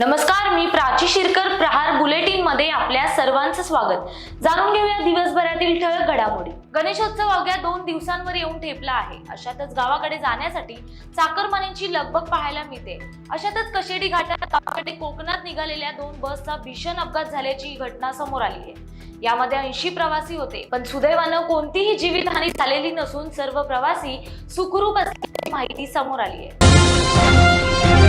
नमस्कार मी प्राची शिरकर प्रहार बुलेटिनमध्ये आपल्या सर्वांचं स्वागत. जाणून घेऊया दिवसभरातील ठळक घडामोडी. गणेशोत्सव अवघ्या दोन दिवसांवर येऊन ठेपला आहे. अशातच गावाकडे जाण्यासाठी चाकरमान्यांची लगबग पाहायला मिळते. अशातच कशेडी घाटात गावाकडे कोकणात निघालेल्या दोन बसचा भीषण अपघात झाल्याची घटना समोर आली आहे. यामध्ये ऐंशी प्रवासी होते पण सुदैवानं कोणतीही जीवितहानी झालेली नसून सर्व प्रवासी सुखरूप असल्याची माहिती समोर आली आहे.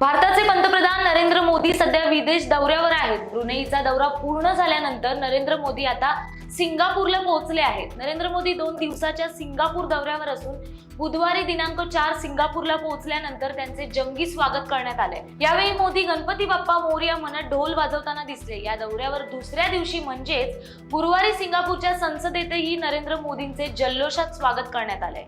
भारताचे पंतप्रधान नरेंद्र मोदी सध्या विदेश दौऱ्यावर आहेत. ब्रुनेईचा दौरा पूर्ण झाल्यानंतर नरेंद्र मोदी आता सिंगापूरला पोहोचले आहेत. नरेंद्र मोदी दोन दिवसाच्या सिंगापूर दौऱ्यावर असून बुधवारी दिनांक चार सिंगापूरला पोहोचल्यानंतर त्यांचे जंगी स्वागत करण्यात आले. यावेळी मोदी गणपती बाप्पा मोरया म्हणत ढोल वाजवताना दिसले. या दौऱ्यावर दुसऱ्या दिवशी म्हणजेच गुरुवारी सिंगापूरच्या संसदेतही नरेंद्र मोदींचे जल्लोषात स्वागत करण्यात आले.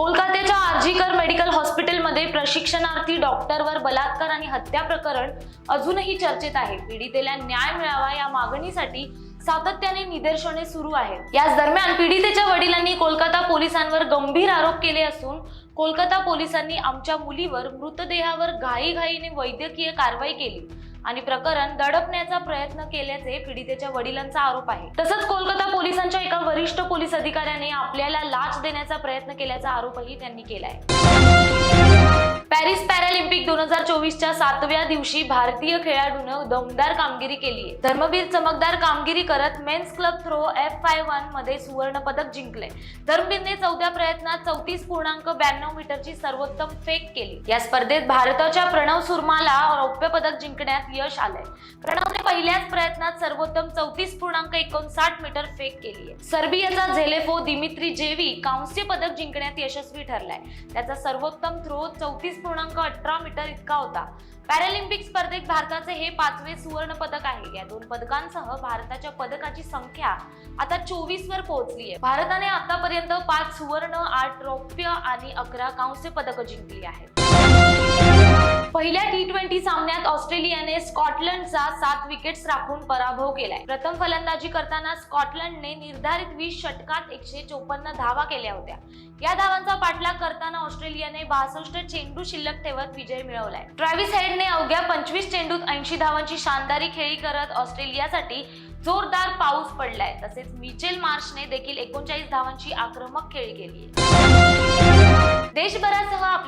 कोलकात्याच्या आर्जीकर मेडिकल हॉस्पिटलमध्ये प्रशिक्षणार्थी डॉक्टरवर बलात्कार आणि हत्या प्रकरण अजूनही चर्चेत आहे. पीडितेला न्याय मिळावा या मागणीसाठी सातत्याने निदर्शने सुरू आहेत. याच दरम्यान पीडितेच्या वडिलांनी कोलकाता पोलिसांवर गंभीर आरोप केले असून कोलकाता पोलिसांनी आमच्या मुलीवर मृतदेहावर घाईघाईने वैद्यकीय कारवाई केली. आणि प्रकरण दडपण्याचा प्रयत्न केल्याचे पीडितेच्या वडिलांचा आरोप आहे. तसंच कोलकाता पोलिसांच्या एका वरिष्ठ पोलीस अधिकाऱ्याने आपल्याला लाच देण्याचा प्रयत्न केल्याचा आरोपही त्यांनी केलाय. पॅरिस पॅरालिम्पिक दोन हजार चोवीसच्या सातव्या दिवशी भारतीय खेळाडूनं दमदार कामगिरी केली आहे. धर्मवीर चमकदार कामगिरी करत men's club throw F five वनमध्ये सुवर्ण पदक जिंकले. धर्मवीरने चौथ्या प्रयत्नात चौतीस पूर्णांक ब्याण्णव मीटरची सर्वोत्तम फेक केली. या स्पर्धेत भारताच्या प्रणव सुरमाला रौप्य पदक जिंकण्यात यश आलंय. प्रणवने पहिल्याच प्रयत्नात सर्वोत्तम चौतीस पूर्णांक एकोणसाठ मीटर फेक केली आहे. सर्बियाचा झेलेफो दिमित्री जेवी कांस्य पदक जिंकण्यात यशस्वी ठरलाय. त्याचा सर्वोत्तम थ्रो चौतीस पूर्णांक अठरा मीटर इतका होता. पॅरालिम्पिक स्पर्धेत भारताचे हे पाचवे सुवर्ण पदक आहे. या दोन पदकांसह भारताच्या पदकाची संख्या आता चोवीस वर पोहोचली आहे. भारताने आतापर्यंत पाच सुवर्ण आठ रौप्य आणि अकरा कांस्य पदकं जिंकली आहेत. पहिल्या टी ट्वेंटी सामन्यात ऑस्ट्रेलियाने स्कॉटलंडचा सात विकेट्स राखून पराभव केलाय. प्रथम फलंदाजी करताना स्कॉटलंडने निर्धारित वीस षटकात एकशे चोपन्न धावा केल्या होत्या. या धावांचा पाठलाग करताना ऑस्ट्रेलियाने बासष्ट चेंडू शिल्लक ठेवत विजय मिळवलाय. ट्रॅव्हिस हेडने अवघ्या पंचवीस चेंडूत ऐंशी धावांची शानदारी खेळी करत ऑस्ट्रेलियासाठी जोरदार पाऊस पडलाय. तसेच मिचेल मार्शने देखील एकोणचाळीस धावांची आक्रमक खेळी केली